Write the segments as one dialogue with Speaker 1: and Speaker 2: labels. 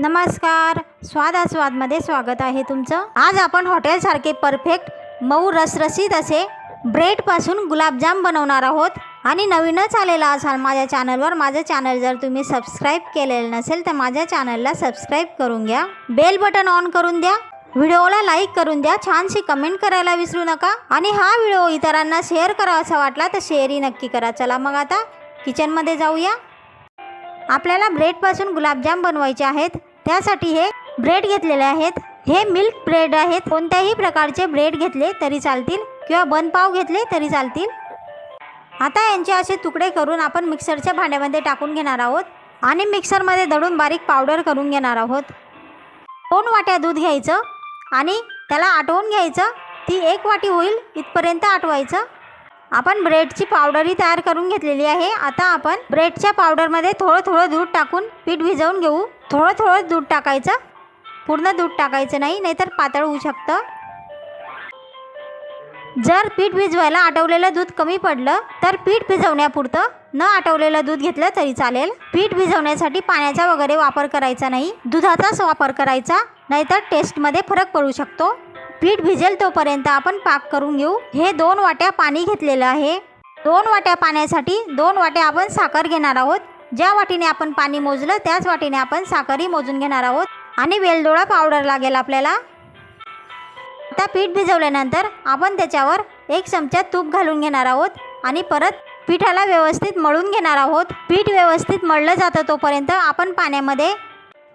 Speaker 1: नमस्कार. स्वादास्वादमध्ये स्वागत आहे तुमचं. आज आपण हॉटेलसारखे परफेक्ट मऊ रसरसीत असे ब्रेडपासून गुलाबजाम बनवणार आहोत. आणि नवीनच आलेला असाल माझ्या चॅनलवर माझं चॅनल जर तुम्ही सबस्क्राईब केलेलं नसेल तर माझ्या चॅनलला सबस्क्राईब करून घ्या. बेल बटन ऑन करून द्या. व्हिडिओला लाईक करून द्या. छानशी कमेंट करायला विसरू नका. आणि हा व्हिडिओ इतरांना शेअर करा असा वाटला तर शेअरही नक्की करा. चला मग आता किचनमध्ये जाऊया. आपल्याला ब्रेडपासून गुलाबजाम बनवायचे आहेत. त्यासाठी हे ब्रेड घेतलेले आहेत. हे मिल्क ब्रेड आहेत. कोणत्याही प्रकारचे ब्रेड घेतले तरी चालतील किंवा बनपाव घेतले तरी चालतील. आता यांचे असे तुकडे करून आपण मिक्सरच्या भांड्यामध्ये टाकून घेणार आहोत आणि मिक्सरमध्ये दळून बारीक पावडर करून घेणार आहोत. दोन वाट्या दूध घ्यायचं आणि त्याला आटवून घ्यायचं. ती एक वाटी होईल इथपर्यंत आटवायचं. आपण ब्रेडची पावडरही तयार करून घेतलेली आहे. आता आपण ब्रेडच्या पावडरमध्ये थोडं थोडं दूध टाकून पीठ भिजवून घेऊ. थोडं थोडं दूध टाकायचं. पूर्ण दूध टाकायचं नाही नाहीतर पातळ होऊ शकतं. जर पीठ भिजवायला आटवलेलं दूध कमी पडलं तर पीठ भिजवण्यापुरतं न आटवलेलं दूध घेतलं तरी चालेल. पीठ भिजवण्यासाठी पाण्याचा वगैरे वापर करायचा नाही. दुधाचाच वापर करायचा नाहीतर टेस्टमध्ये फरक पडू शकतो. पीठ भिजेल तोपर्यंत आपण पाक करून घेऊ. हे दोन वाट्या पाणी घेतलेलं आहे. दोन वाट्या पाण्यासाठी दोन वाट्या आपण साखर घेणार आहोत. ज्या वाटीने आपण पाणी मोजलं त्याच वाटीने आपण साखरही मोजून घेणार आहोत. आणि वेलदोळा पावडर लागेल आपल्याला. आता पीठ भिजवल्यानंतर आपण त्याच्यावर एक चमचा तूप घालून घेणार आहोत. आणि परत पिठाला व्यवस्थित मळून घेणार आहोत. पीठ व्यवस्थित मळलं जातं तोपर्यंत आपण पाण्यामध्ये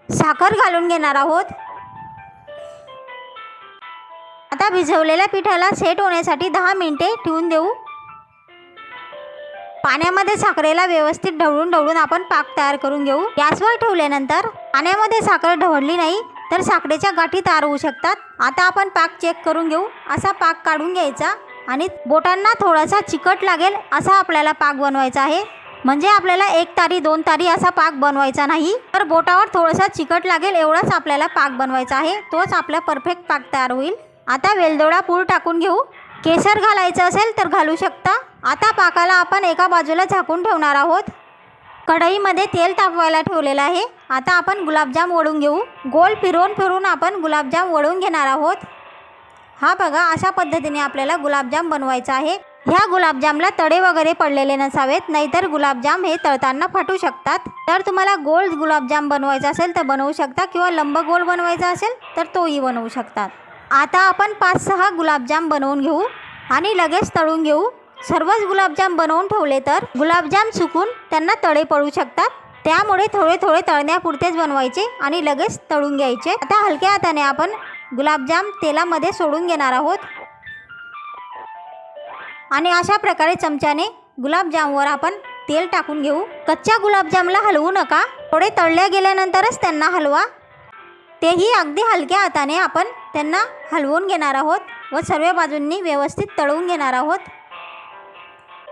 Speaker 1: साखर घालून घेणार आहोत. आता भिजवलेल्या पिठाला सेट होण्यासाठी दहा मिनिटे ठेवून देऊ. पाण्यामध्ये साखरेला व्यवस्थित ढवळून ढवळून आपण पाक तयार करून घेऊ. गॅसवर ठेवल्यानंतर पाण्यामध्ये साखर ढवळली नाही तर साखरेच्या गाठी तयार होऊ शकतात. आता आपण पाक चेक करून घेऊ. असा पाक काढून घ्यायचा आणि बोटांना थोडासा चिकट लागेल असा आपल्याला पाक बनवायचा आहे. म्हणजे आपल्याला एक तारी दोन तारी असा पाक बनवायचा नाही तर बोटावर थोडासा चिकट लागेल एवढाच आपल्याला पाक बनवायचा आहे. तोच आपला परफेक्ट पाक तयार होईल. आता वेलदोडा पूड टाकून घेऊ. केसर घालायचं असेल तर घालू शकता. आता पाकाला आपण एका बाजूला झाकून ठेवणार आहोत. कढईमध्ये तेल तापवायला ठेवलेलं आहे. आता आपण गुलाबजाम वळून घेऊ. गोल फिरवून फिरून आपण गुलाबजाम वळून घेणार आहोत. हा बघा अशा पद्धतीने आपल्याला गुलाबजाम बनवायचा आहे. ह्या गुलाबजामला तडे वगैरे पडलेले नसावेत नाहीतर गुलाबजाम हे तळताना फाटू शकतात. तर तुम्हाला गोल गुलाबजाम बनवायचा असेल तर बनवू शकता किंवा लंब गोल बनवायचा असेल तर तोही बनवू शकतात. आता आपण पाच सहा गुलाबजाम बनवून घेऊ आणि लगेच तळून घेऊ. सर्वच गुलाबजाम बनवून ठेवले तर गुलाबजाम सुकून त्यांना तळे पडू शकतात. त्यामुळे थोडे थोडे तळण्यापुरतेच बनवायचे आणि लगेच तळून घ्यायचे. आता हलक्या हाताने आपण गुलाबजाम तेलामध्ये सोडून घेणार आहोत. आणि अशा प्रकारे चमच्याने गुलाबजामवर आपण तेल टाकून घेऊ. कच्च्या गुलाबजामला हलवू नका. थोडे तळल्या गेल्यानंतरच त्यांना हलवा. तेही अगदी हलक्या हाताने आपण त्यांना हलवून घेणार आहोत व सर्व बाजूंनी व्यवस्थित तळवून घेणार आहोत.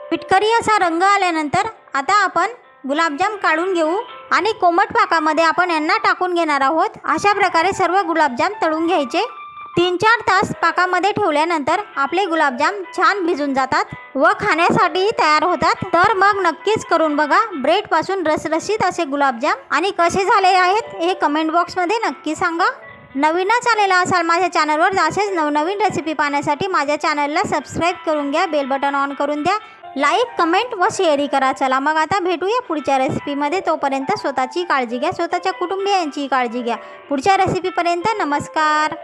Speaker 1: पिटकरी असा रंग आल्यानंतर आता आपण गुलाबजाम काढून घेऊ आणि कोमट पाकामध्ये आपण यांना टाकून घेणार आहोत. अशा प्रकारे सर्व गुलाबजाम तळून घ्यायचे. तीन चार तास पाकामध्ये ठेवल्यानंतर आपले गुलाबजाम छान भिजून जातात व खाण्यासाठीही तयार होतात. तर मग नक्कीच करून बघा ब्रेडपासून रसरशीत असे गुलाबजाम. आणि कसे झाले आहेत हे कमेंट बॉक्समध्ये नक्की सांगा. नवीनच आलेला असाल माझ्या चॅनलवर असेच नवनवीन रेसिपी पाहण्यासाठी माझ्या चॅनलला सबस्क्राईब करून घ्या बेल बटन ऑन करून द्या. लाईक कमेंट व शेअरही करा. चला मग आता भेटूया पुढच्या रेसिपीमध्ये तोपर्यंत स्वतःची काळजी घ्या स्वतःच्या कुटुंबियांची काळजी घ्या. पुढच्या रेसिपीपर्यंत नमस्कार.